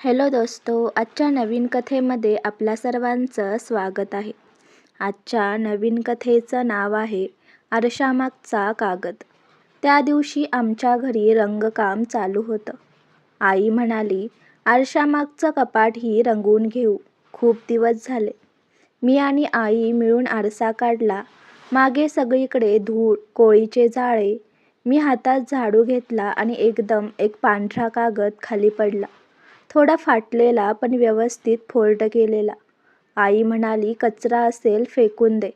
Hello दोस्तो आजच्या नवीन कथेमध्ये आपल्या सर्वांचं स्वागत आहे. आजच्या नवीन कथेचं नाव आहे आरशामागचा कागद. त्या दिवशी आमच्या घरी रंगकाम चालू होतं. आई म्हणाली आरशामागचं कपाटही रंगवून घेऊ. खूप दिवस झाले. मी आणि आई मिळून आरसा काढला. मागे सगळीकडे धूळ कोळीचे जाळे. मी हातात झाडू घेतला आणि एकदम एक पांढरा कागद खाली पडला. थोडा फाटलेला पण व्यवस्थित फोल्ड केलेला. आई म्हणाली कचरा असेल फेकून दे.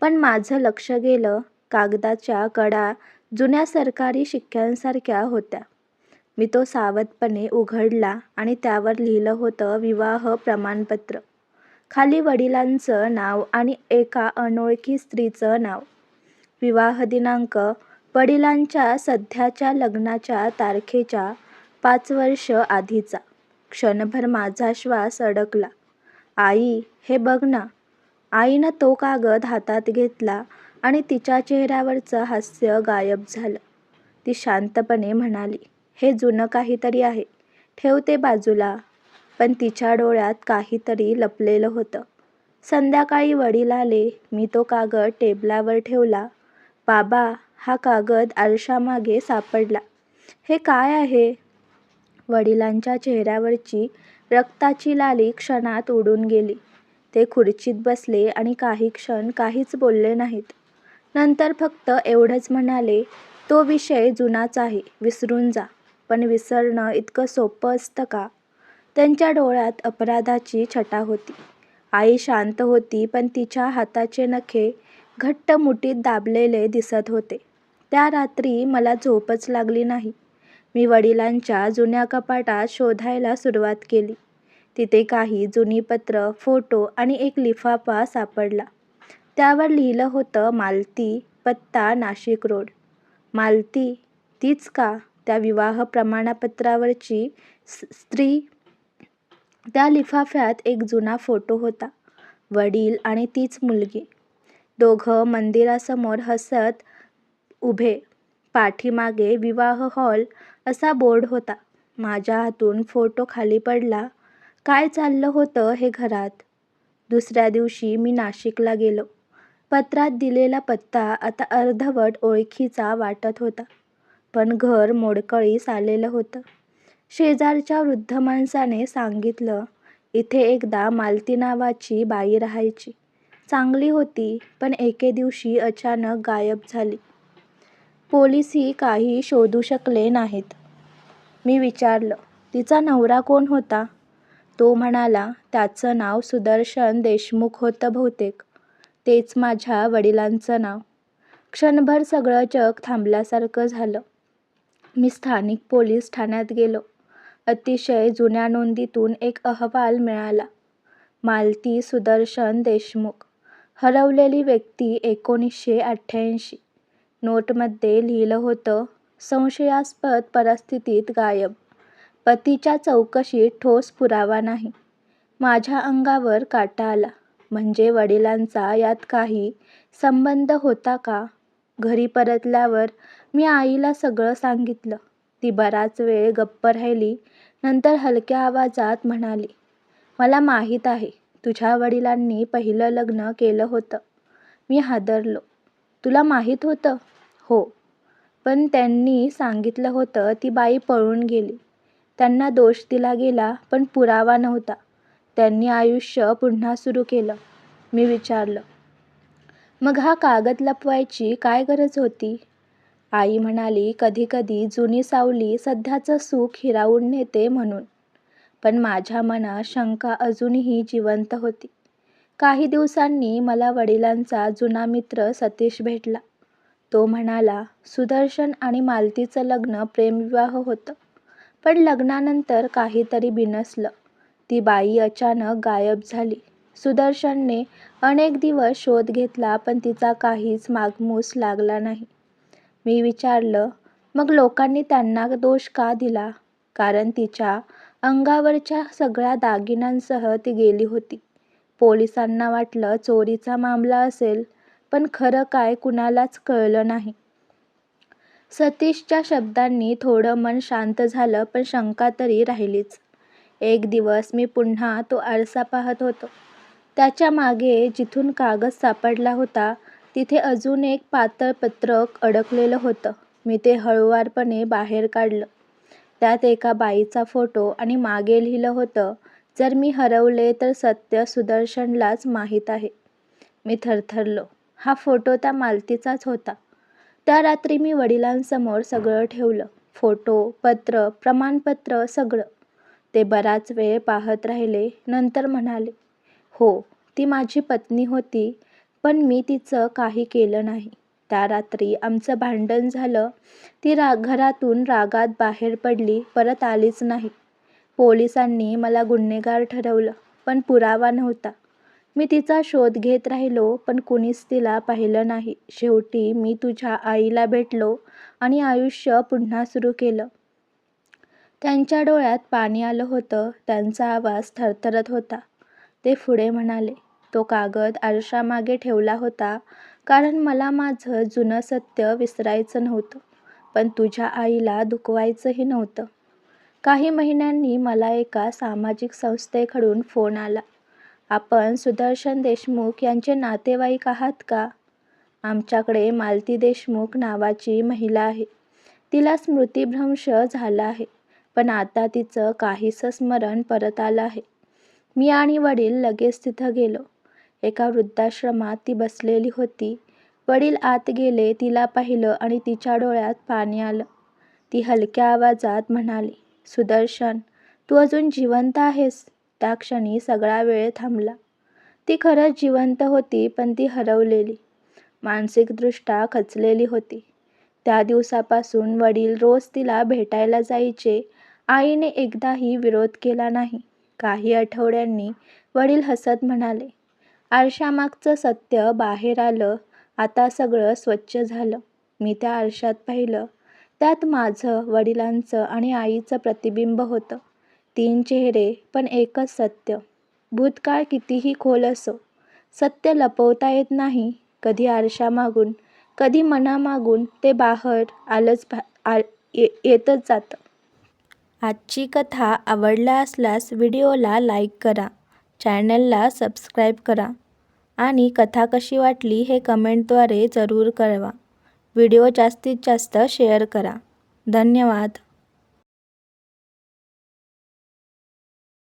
पण माझं लक्ष गेलं कागदाच्या कडा जुन्या सरकारी शिक्क्यांसारख्या होत्या. मी तो सावधपणे उघडला आणि त्यावर लिहिलं होतं विवाह प्रमाणपत्र. खाली वडिलांचं नाव आणि एका अनोळखी स्त्रीचं नाव. विवाह दिनांक वडिलांच्या सध्याच्या लग्नाच्या तारखेच्या पाच वर्ष आधीचा. क्षणभर माझा श्वास अडकला. आई हे बघ ना. आईनं तो कागद हातात घेतला आणि तिच्या चेहऱ्यावरचं हास्य गायब झालं. ती शांतपणे म्हणाली हे जुनं काहीतरी आहे. ठेवते बाजूला. पण तिच्या डोळ्यात काहीतरी लपलेलं होतं. संध्याकाळी वडील आले. मी तो कागद टेबलावर ठेवला. बाबा हा कागद आरशामागे सापडला. हे काय आहे? वडिलांच्या चेहऱ्यावरची रक्ताची लाली क्षणात उडून गेली. ते खुर्चीत बसले आणि काही क्षण काहीच बोलले नाहीत. नंतर फक्त एवढंच म्हणाले तो विषय जुनाच आहे विसरून जा पण विसरणं इतकं सोपं असतं का? त्यांच्या डोळ्यात अपराधाची छटा होती. आई शांत होती पण तिच्या हाताचे नखे घट्ट मुठीत दाबलेले दिसत होते. त्या रात्री मला झोपच लागली नाही. मी वडिलांच्या जुन्या कपाटात शोधायला सुरुवात केली. तिथे काही जुनी पत्र फोटो आणि एक लिफाफा सापडला. त्यावर लिहिलं होतं मालती पत्ता नाशिक रोड. मालती तीच का? त्या विवाह प्रमाणपत्रावरची स्त्री. त्या लिफाफ्यात एक जुना फोटो होता. वडील आणि तीच मुलगी. दोघं मंदिरासमोर हसत उभे. पाठीमागे विवाह हॉल असा बोर्ड होता. माझ्या हातून फोटो खाली पडला. काय चाललं होतं हे घरात? दुसऱ्या दिवशी मी नाशिकला गेलो. पत्रात दिलेला पत्ता आता अर्धवट ओळखीचा वाटत होता. पण घर मोडकळीस आलेलं होतं. शेजारच्या वृद्ध माणसाने सांगितलं इथे एकदा मालती नावाची बाई राहायची. चांगली होती पण एके दिवशी अचानक गायब झाली. पोलीसही काही शोधू शकले नाहीत. मी विचारलं तिचा नवरा कोण होता? तो म्हणाला त्याचं नाव सुदर्शन देशमुख होतं बहुतेक. तेच माझ्या वडिलांचं नाव. क्षणभर सगळं जग थांबल्यासारखं झालं. मी स्थानिक पोलीस ठाण्यात गेलो. अतिशय जुन्या नोंदीतून एक अहवाल मिळाला. मालती सुदर्शन देशमुख. हरवलेली व्यक्ती एकोणीसशे अठ्ठ्याऐंशी. नोटमध्ये लिहिलं होतं संशयास्पद परिस्थितीत गायब. पतीच्या चौकशीत ठोस पुरावा नाही. माझ्या अंगावर काटा आला. म्हणजे वडिलांचा यात काही संबंध होता का? घरी परतल्यावर मी आईला सगळं सांगितलं. ती बराच वेळ गप्प राहिली नंतर हलक्या आवाजात म्हणाली मला माहीत आहे तुझ्या वडिलांनी पहिलं लग्न केलं होतं. मी हादरलो. तुला माहीत होतं? हो. पण त्यांनी सांगितलं होतं ती बाई पळून गेली. त्यांना दोष दिला गेला पण पुरावा नव्हता. त्यांनी आयुष्य पुन्हा सुरू केलं मी विचारलं. मग हा कागद लपवायची काय गरज होती? आई म्हणाली कधी कधी जुनी सावली सध्याचं सुख हिरावून नेते म्हणून. पण माझ्या मनात शंका अजूनही जिवंत होती. काही दिवसांनी मला वडिलांचा जुना मित्र सतीश भेटला. तो म्हणाला सुदर्शन आणि मालतीचं लग्न प्रेमविवाह होतं. पण लग्नानंतर काहीतरी बिनसलं. ती बाई अचानक गायब झाली. सुदर्शनने अनेक दिवस शोध घेतला पण तिचा काहीच मागमूस लागला नाही. मी विचारलं मग लोकांनी त्यांना दोष का दिला? कारण तिच्या अंगावरच्या सगळ्या दागिन्यांसह ती गेली होती. पोलिसांना वाटलं चोरीचा मामला असेल पण खरं काय कुणालाच कळलं नाही सतीशच्या शब्दांनी थोडं मन शांत झालं पण शंका तरी राहिलीच एक दिवस मी पुन्हा तो आरसा पाहत होतो. त्याच्यामागे जिथून कागद सापडला होता तिथे अजून एक पातळ पत्रक अडकलेलं होतं. मी ते हळुवारपणे बाहेर काढलं. त्यात एका बाईचा फोटो आणि मागे लिहिलं होतं, जर मी हरवले तर सत्य सुदर्शनलाच माहीत आहे. मी थरथरलो. हा फोटो त्या मालतीचाच होता. त्या रात्री मी वडिलांसमोर सगळं ठेवलं. फोटो, पत्र, प्रमाणपत्र सगळं. ते बराच वेळ पाहत राहिले. नंतर म्हणाले, हो, ती माझी पत्नी होती, पण मी तिचं काही केलं नाही. त्या रात्री आमचं भांडण झालं. ती घरातून रागात बाहेर पडली, परत आलीच नाही. पोलिसांनी मला गुन्हेगार ठरवलं, पण पुरावा नव्हता. मी तिचा शोध घेत राहिलो, पण कुणीच तिला पाहिलं नाही. शेवटी मी तुझ्या आईला भेटलो आणि आयुष्य पुन्हा सुरू केलं. त्यांच्या डोळ्यात पाणी आलं होतं. त्यांचा आवाज थरथरत होता. ते पुढे म्हणाले, तो कागद आरशामागे ठेवला होता कारण मला माझं जुनं सत्य विसरायचं नव्हतं, पण तुझ्या आईला दुखवायचंही नव्हतं. काही महिन्यांनी मला एका सामाजिक संस्थेकडून फोन आला. आपण सुदर्शन देशमुख यांचे नातेवाईक आहात का? आमच्याकडे मालती देशमुख नावाची महिला आहे. तिला स्मृतिभ्रंश झाला आहे, पण आता तिचं काहीसं स्मरण परत आलं आहे. मी आणि वडील लगेच तिथं गेलो. एका वृद्धाश्रमात ती बसलेली होती. वडील आत गेले, तिला पाहिलं आणि तिच्या डोळ्यात पाणी आलं. ती हलक्या आवाजात म्हणाली, सुदर्शन, तू अजून जिवंत आहेस? त्या क्षणी सगळा वेळ थांबला. ती खरंच जिवंत होती, पण ती हरवलेली. मानसिकदृष्ट्या खचलेली होती. त्या दिवसापासून वडील रोज तिला भेटायला जायचे. आईने एकदाही विरोध केला नाही. काही आठवड्यांनी वडील हसत म्हणाले, आरशामागचं सत्य बाहेर आलं. आता सगळं स्वच्छ झालं. मी त्या आरशात पाहिलं. त्यात माझं, वडिलांचं आणि आईचं प्रतिबिंब होतं. तीन चेहरे, पण एकच सत्य. भूतकाळ कितीही खोल असो, सत्य लपवता येत नाही. कधी आरशामागून, कधी मनामागून ते बाहेर आलंच येतच जातं. आजची कथा आवडला असल्यास व्हिडिओला लाईक करा, चॅनलला सबस्क्राईब करा आणि कथा कशी वाटली हे कमेंटद्वारे जरूर कळवा. व्हिडिओ जास्तीत जास्त शेअर करा. धन्यवाद.